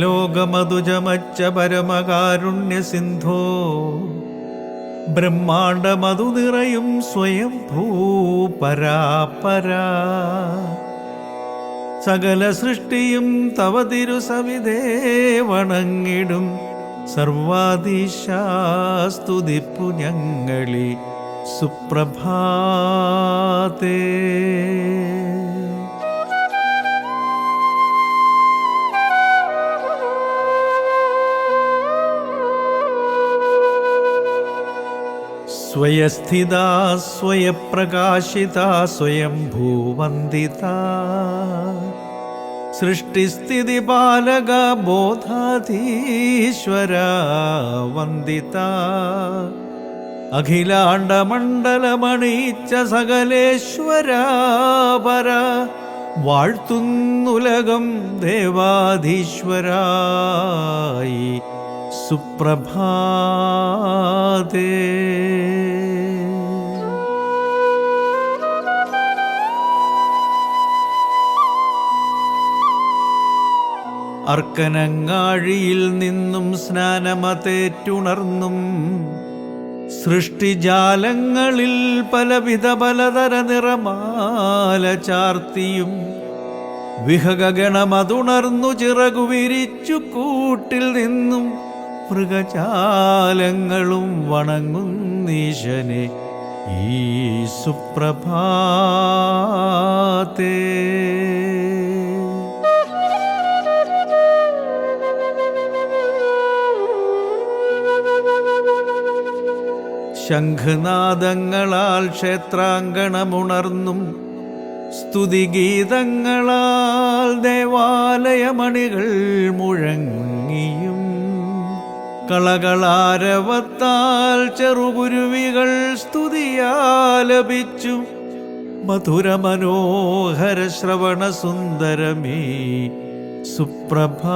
अखिललोकमधुजमच्च परमकारुण्यसिन्धो ബ്രഹ്മാണ്ടമതു നിറയും സ്വയം ഭൂപരാപരാ സകല സൃഷ്ടിയും തവ തിരുസവിധേ വണങ്ങിടും. സർവാദിശാസ്തുതിപ്പു ഞങ്ങളി സുപ്രഭാതേ. സ്വയസ്ഥിത സ്വയപ്രകാശിത സ്വയം ഭൂവന്ദിത സൃഷ്ടിസ്ഥിതി പാലക ബോധാധീശ്വര വന്ദിത. അഖിലാണ്ടമണ്ഡലമണീച്ച സകലേശ്വര പര. വാഴ്ത്തുന്നുലകം ദേവാധീശ്വരായി സുപ്രഭാതേ. അർക്കനങ്ങാഴിയിൽ നിന്നും സ്നാനമതേറ്റുണർന്നും സൃഷ്ടിജാലങ്ങളിൽ പലവിധ പലതര നിറമാല ചാർത്തിയും വിഹഗണമതുണർന്നു ചിറകു വിരിച്ചു കൂട്ടിൽ നിന്നും മൃഗജാലങ്ങളും വണങ്ങുന്നീശനെ ഈ സുപ്രഭാതേ ശംഖനാദങ്ങളാൽ ക്ഷേത്രാങ്കണമുണർന്നും സ്തുതിഗീതങ്ങളാൽ ദേവാലയമണികൾ മുഴങ്ങിയും കളകളാരവത്താൽ ചെറുകുരുവികൾ സ്തുതിയാലപിച്ചു. മധുരമനോഹര ശ്രവണ സുന്ദരമേ സുപ്രഭാതേ.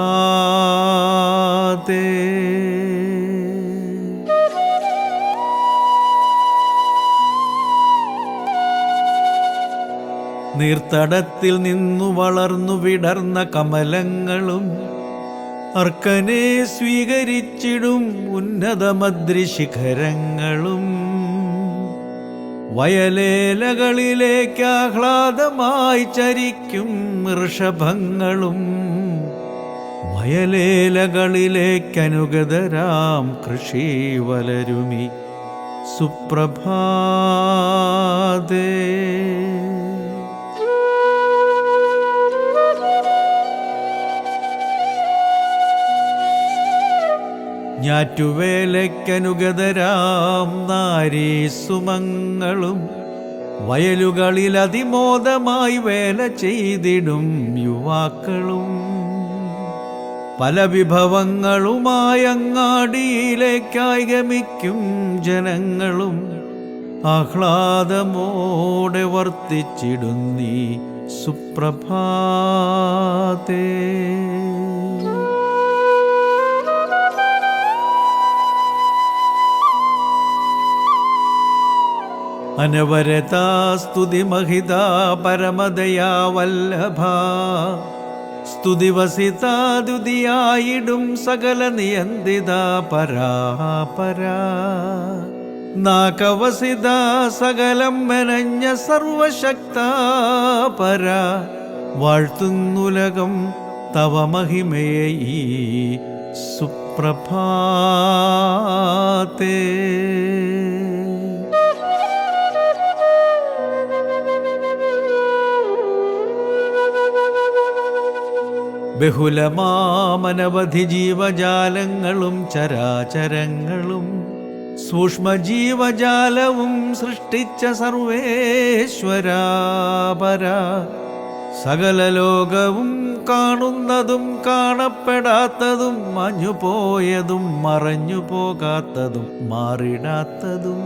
നീർത്തടത്തിൽ നിന്നു വളർന്നു വിടർന്ന കമലങ്ങളും അർക്കനെ സ്വീകരിച്ചിടും ഉന്നതമദ്രിശിഖരങ്ങളും വയലേലകളിലേക്ക് ആഹ്ലാദമായി ചരിക്കും ഋഷഭങ്ങളും. വയലേലകളിലേക്കനുഗതരാം കൃഷി വലരുമി സുപ്രഭാതേ. ഞാറ്റുവേലയ്ക്കനുഗതരാം നാരീ സുമങ്ങളും വയലുകളിൽ അതിമോദമായി വേല ചെയ്തിടും യുവാക്കളും. പല വിഭവങ്ങളുമായി അങ്ങാടിയിലേക്കായി ഗമിക്കും ജനങ്ങളും ആഹ്ലാദമോടെ വർത്തിച്ചിടുന്നീ സുപ്രഭാതേ. അനവരതാ സ്തുതി മഹിത പരമദയാ വല്ലഭ. സ്തുതിവസിതാദുതിയായിടും സകല നിയന്തിത പരാപരാ. നാകവസിത സകലം മെനഞ്ഞ സർവശക്ത പര. വാഴ്ത്തുന്നുലകം തവ മഹിമയെ ഈ സുപ്രഭാതേ. ബഹുലമാമനവധി ജീവജാലങ്ങളും ചരാചരങ്ങളും സൂക്ഷ്മജീവജാലവും സൃഷ്ടിച്ച സർവേശ്വരാപര. സകല ലോകവും കാണുന്നതും കാണപ്പെടാത്തതും മഞ്ഞുപോയതും മറഞ്ഞു പോകാത്തതും മാറിടാത്തതും.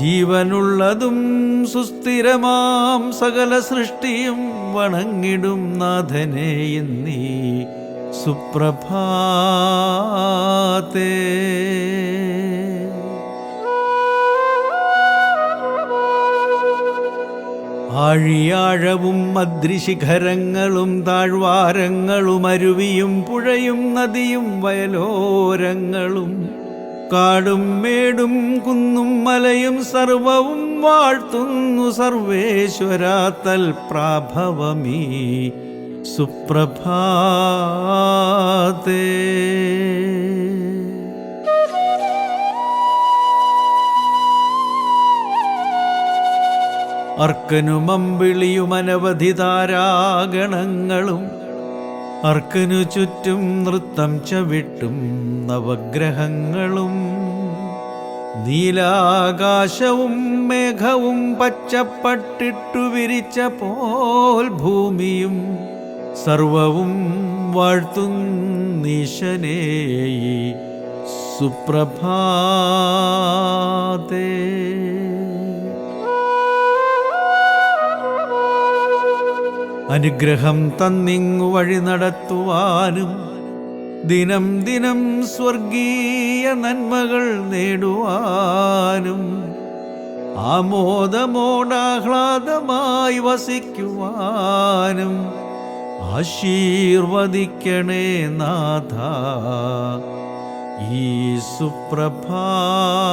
ജീവനുള്ളതും സുസ്ഥിരമാം സകല സൃഷ്ടിയും വണങ്ങിടും നാഥനെ എന്നീ സുപ്രഭാതേ. ആഴിയാഴവും മദ്രിശിഖരങ്ങളും താഴ്വാരങ്ങളും അരുവിയും പുഴയും നദിയും വയലോരങ്ങളും കാടും മേടും കുന്നും മലയും സർവവും വാഴ്ത്തുന്നു സർവേശ്വര തൽപ്രാഭവമീ. സുപ്രഭാതേ. അർക്കനും അമ്പിളിയും അനവധി താരാഗണങ്ങളും അർക്കനു ചുറ്റും നൃത്തം ചവിട്ടും നവഗ്രഹങ്ങളും നീലാകാശവും മേഘവും പച്ചപ്പട്ടിട്ടു വിരിച്ച പോൽ ഭൂമിയും സർവവും വാഴ്ത്തുന്നീശനേയി സുപ്രഭാതേ. അനുഗ്രഹം തന്നിങ്ങു വഴി നടത്തുവാനും ദിനം ദിനം സ്വർഗീയ നന്മകൾ നേടുവാനും ആമോദമോടാഹ്ലാദമായി വസിക്കുവാനും ആശീർവദിക്കണേ നാഥ. ഈ സുപ്രഭാതേ